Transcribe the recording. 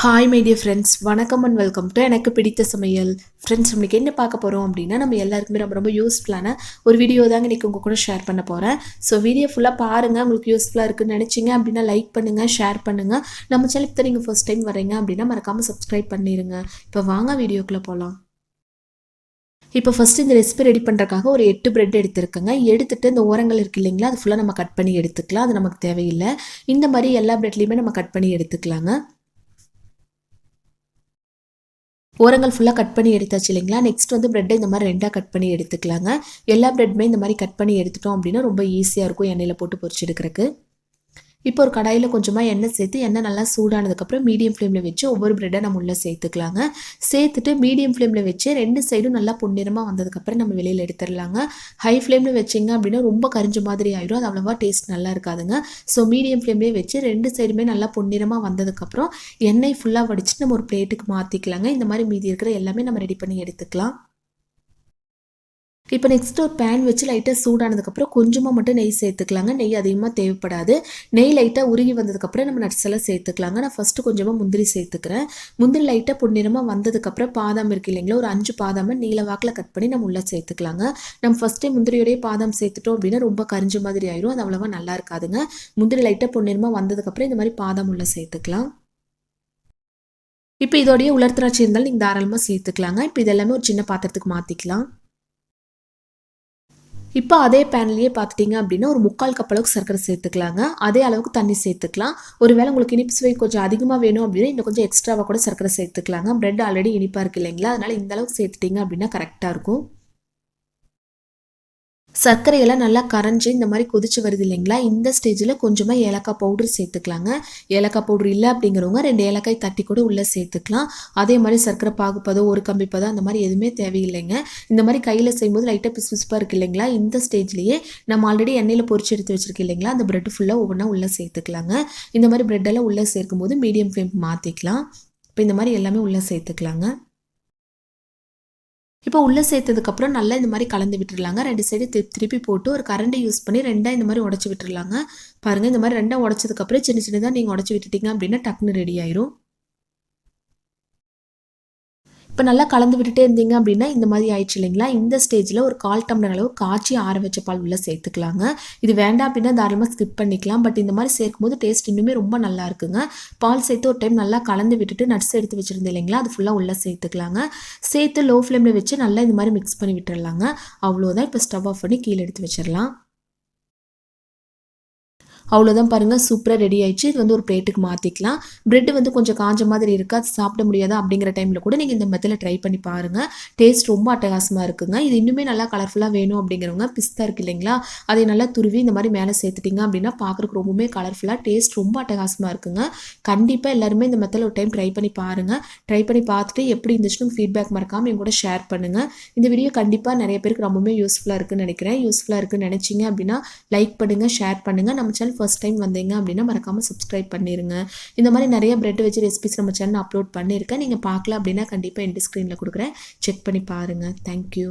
Hi my dear friends வணக்கம் and welcome to எனக்கு பிடித்த சமையல். ஃப்ரெண்ட்ஸ் நம்மளுக்கு என்ன பார்க்க போகிறோம் அப்படின்னா நம்ம எல்லாருக்குமே ரொம்ப ரொம்ப யூஸ்ஃபுல்லான ஒரு வீடியோ தாங்க இன்றைக்கி உங்கள் கூட ஷேர் பண்ண போகிறேன் ஸோ வீடியோ ஃபுல்லாக பாருங்கள் உங்களுக்கு யூஸ்ஃபுல்லாக இருக்குன்னு நினச்சிங்க அப்படின்னா லைக் பண்ணுங்கள் ஷேர் பண்ணுங்கள் நம்ம சேனல் இப்போ நீங்கள் ஃபர்ஸ்ட் டைம் வரீங்க அப்படின்னா மறக்காமல் சப்ஸ்கிரைப் பண்ணிடுங்க இப்போ வாங்க வீடியோக்குள்ளே போகலாம் இப்போ ஃபஸ்ட்டு இந்த ரெசிபி ரெடி பண்ணுறக்காக ஒரு எட்டு பிரெட் எடுத்துருக்கேங்க. எடுத்துகிட்டு இந்த ஓரங்கள் இருக்கு இல்லைங்களா அது ஃபுல்லாக நம்ம கட் பண்ணி எடுத்துக்கலாம். அது நமக்கு தேவையில்லை. இந்த மாதிரி எல்லா பிரெட்லேயுமே நம்ம கட் பண்ணி எடுத்துக்கலாங்க. ஓரங்கள் ஃபுல்லாக கட் பண்ணி எடுத்தாச்சு இல்லைங்களா? நெக்ஸ்ட் வந்து ப்ரெட்டை இந்த மாதிரி ரெண்டாக கட் பண்ணி எடுத்துக்கலாங்க. எல்லா ப்ரெட்டுமே இந்த மாதிரி கட் பண்ணி எடுத்துட்டோம் அப்படின்னா ரொம்ப ஈஸியாக இருக்கும் எண்ணெயில் போட்டு பொரிச்சு எடுக்கிறதுக்கு. இப்போ ஒரு கடாயில் கொஞ்சமாக எண்ணெய் சேர்த்து எண்ணெய் நல்லா சூடானதுக்கப்புறம் மீடியம் ஃப்ளேமில் வச்சு ஒவ்வொரு ப்ரெட்டை நம்ம உள்ளே சேர்த்துக்கலாங்க. சேர்த்துட்டு மீடியம் ஃப்ளேமில் வச்சு ரெண்டு சைடும் நல்லா பொன்னிறமாக வந்ததுக்கப்புறம் நம்ம வெளியில் எடுத்துடலாங்க. ஹை ஃப்ளேமில் வச்சிங்க அப்படின்னா ரொம்ப கரிஞ்ச மாதிரி ஆயிடும் அது அவ்வளோவா டேஸ்ட் நல்லா இருக்காதுங்க. ஸோ மீடியம் ஃப்ளேம்லேயே வச்சு ரெண்டு சைடுமே நல்லா பொன்னிறமாக வந்ததுக்கப்புறம் எண்ணெய் ஃபுல்லாக வடித்து நம்ம ஒரு பிளேட்டுக்கு மாற்றிக்கலாங்க இந்த மாதிரி மீதி இருக்கிற எல்லாமே நம்ம ரெடி பண்ணி எடுத்துக்கலாம். இப்போ நெக்ஸ்ட் ஒரு பேன் வச்சு லைட்டாக சூடானதுக்கப்புறம் கொஞ்சமாக மட்டும் நெய் சேர்த்துக்கலாங்க. நெய் அதிகமாக தேவைப்படாது. நெய் லைட்டாக உருகி வந்ததுக்கப்புறம் நம்ம நட்ஸ் எல்லாம் சேர்த்துக்கலாங்க. நான் ஃபஸ்ட்டு கொஞ்சமாக முந்திரி சேர்த்துக்கிறேன். முந்திரி லைட்டாக பொன்னிறமாக வந்ததுக்கப்புறம் பாதாம் இருக்கு இல்லைங்களா? ஒரு அஞ்சு பாதாமை நீல வாக்கில் கட் பண்ணி நம்ம உள்ளே சேர்த்துக்கலாங்க. நம்ம ஃபஸ்ட்டே முந்திரியோடய பாதாம் சேர்த்துட்டோம் அப்படின்னா ரொம்ப கரிஞ்ச மாதிரி ஆயிரும். அது அவ்வளோவா நல்லா இருக்காதுங்க. முந்திரி லைட்டாக பொன்னிறமாக வந்ததுக்கப்புறம் இந்த மாதிரி பாதாம் உள்ளே சேர்த்துக்கலாம். இப்போ இதோடைய உலர்த்திராட்சி இருந்தாலும் நீங்கள் தாராளமாக சேர்த்துக்கலாங்க. இப்போ இதெல்லாமே ஒரு சின்ன பாத்திரத்துக்கு மாற்றிக்கலாம் இப்போ அதே பேன்லேயே பார்த்துட்டிங்க அப்படின்னா ஒரு முக்கால் கப் அளவுக்கு சர்க்கரை சேர்த்துக்கலாங்க. அதே அளவுக்கு தண்ணி சேர்த்துக்கலாம். ஒருவேளை உங்களுக்கு இனிப்பு சுவை கொஞ்சம் அதிகமாக வேணும் அப்படின்னா இன்னும் கொஞ்சம் எக்ஸ்ட்ராவாக கூட சர்க்கரை சேர்த்துக்கலாங்க. ப்ரெட் ஆல்ரெடி இனிப்பாக இருக்குது இல்லைங்களா? அதனால் இந்த அளவுக்கு சேர்த்துட்டிங்க அப்படின்னா கரெக்டாக இருக்கும். சர்க்கரையெல்லாம் நல்லா கரைஞ்சி இந்த மாதிரி கொதிச்சு வருது இல்லைங்களா? இந்த ஸ்டேஜில் கொஞ்சமாக ஏலக்காய் பவுடர் சேர்த்துக்கலாங்க. ஏலக்காய் பவுடர் இல்லை அப்படிங்கிறவங்க ரெண்டு ஏலக்காய் தட்டி கூட உள்ளே சேர்த்துக்கலாம். அதே மாதிரி சர்க்கரை பாகுப்பதோ ஒரு கம்பி பதம் அந்த மாதிரி எதுவுமே தேவையில்லைங்க. இந்த மாதிரி கையில் செய்யும்போது லைட்டாக பிசு பிசுப்பாக இருக்குது இல்லைங்களா? இந்த ஸ்டேஜ்லேயே நம்ம ஆல்ரெடி எண்ணெயில் பொறிச்சு எடுத்து வச்சிருக்கோம் இல்லைங்களா? அந்த ப்ரெட் ஃபுல்லாக ஒவ்வொன்றா உள்ளே சேர்த்துக்கலாங்க. இந்த மாதிரி ப்ரெட்டெல்லாம் உள்ளே சேர்க்கும்போது மீடியம் ஃப்ளேம் மாற்றிக்கலாம் இப்போ இந்த மாதிரி எல்லாமே உள்ளே சேர்த்துக்கலாங்க. இப்போ உள்ளே சேர்த்ததுக்கப்புறம் நல்லா இந்த மாதிரி கலந்து விட்டுருலாங்க ரெண்டு சைடு திருப்பி போட்டு ஒரு கரண்டை யூஸ் பண்ணி ரெண்டாக இந்த மாதிரி உடச்சி விட்டுருலாங்க பாருங்கள் இந்த மாதிரி ரெண்டாக உடச்சதுக்கப்புறம் சின்ன சின்னதாக நீங்கள் உடச்சி விட்டுட்டீங்க அப்படின்னா டக்குன்னு ரெடி ஆயிரும். இப்போ நல்லா கலந்து விட்டுட்டே இருந்தீங்க அப்படின்னா இந்த மாதிரி ஆயிடுச்சு இல்லைங்களா? இந்த ஸ்டேஜில் ஒரு கால் டம்ளர் அளவு காய்ச்சி ஆற வச்ச பால் உள்ள சேர்த்துக்கலாங்க. இது வேண்டாம் அப்படின்னா தாராளமாக ஸ்கிப் பண்ணிக்கலாம். பட் இந்த மாதிரி சேர்க்கும்போது டேஸ்ட் இன்னுமே ரொம்ப நல்லா இருக்குங்க. பால் சேர்த்து ஒரு டைம் நல்லா கலந்து விட்டுட்டு நட்ஸ் எடுத்து வச்சுருந்தேன் இல்லைங்களா? அது ஃபுல்லாக உள்ளே சேர்த்துக்கலாங்க. சேர்த்து லோ ஃப்ளேமில் வச்சு நல்லா இந்த மாதிரி மிக்ஸ் பண்ணி விட்டுடலாங்க அவ்வளோதான் இப்போ ஸ்டவ் ஆஃப் பண்ணி கீழே எடுத்து வச்சிடலாம். அவ்வளோதான் பாருங்கள் சூப்பராக ரெடி ஆயிடுச்சு. இது வந்து ஒரு பிளேட்டுக்கு மாற்றிக்கலாம் பிரெட் வந்து கொஞ்சம் காஞ்ச மாதிரி இருக்கா அது சாப்பிட முடியாதா அப்படிங்கிற டைமில் கூட நீங்கள் இந்த மெத்தில் ட்ரை பண்ணி பாருங்கள் டேஸ்ட் ரொம்ப அட்டகாசமாக இருக்குங்க. இது இன்னுமே நல்லா கலர்ஃபுல்லாக வேணும் அப்படிங்கிறவங்க பிஸ்தா இருக்குது இல்லைங்களா? அதை நல்லா துருவி இந்த மாதிரி மேலே சேர்த்துட்டிங்க அப்படின்னா பார்க்குறக்கு ரொம்பவுமே கலர்ஃபுல்லாக டேஸ்ட் ரொம்ப அட்டகாசமாக இருக்குங்க. கண்டிப்பாக எல்லாருமே இந்த மெத்தில் ஒரு டைம் ட்ரை பண்ணி பாருங்கள் ட்ரை பண்ணி பார்த்துட்டு எப்படி இருந்துச்சுன்னு ஃபீட்பேக் மறக்காமல் என் கூட ஷேர் பண்ணுங்கள் இந்த வீடியோ கண்டிப்பாக நிறைய பேருக்கு ரொம்பவுமே யூஸ்ஃபுல்லாக இருக்குன்னு நினைக்கிறேன். யூஸ்ஃபுல்லாக இருக்குன்னு நினச்சிங்க அப்படின்னா லைக் பண்ணுங்கள் ஷேர் பண்ணுங்கள் நம்ம சேனல் ஃபஸ்ட் டைம் வந்தீங்க அப்படின்னா மறக்காமல் சப்ஸ்கிரைப் பண்ணிடுங்க இந்த மாதிரி நிறைய பிரெட் வச்சு ரெசிபிஸ் நம்ம சேனல் அப்லோட் பண்ணியிருக்கேன். நீங்கள் பார்க்கல அப்படின்னா கண்டிப்பாக எந்த ஸ்க்ரீனில் கொடுக்குறேன். செக் பண்ணி பாருங்கள் தேங்க்யூ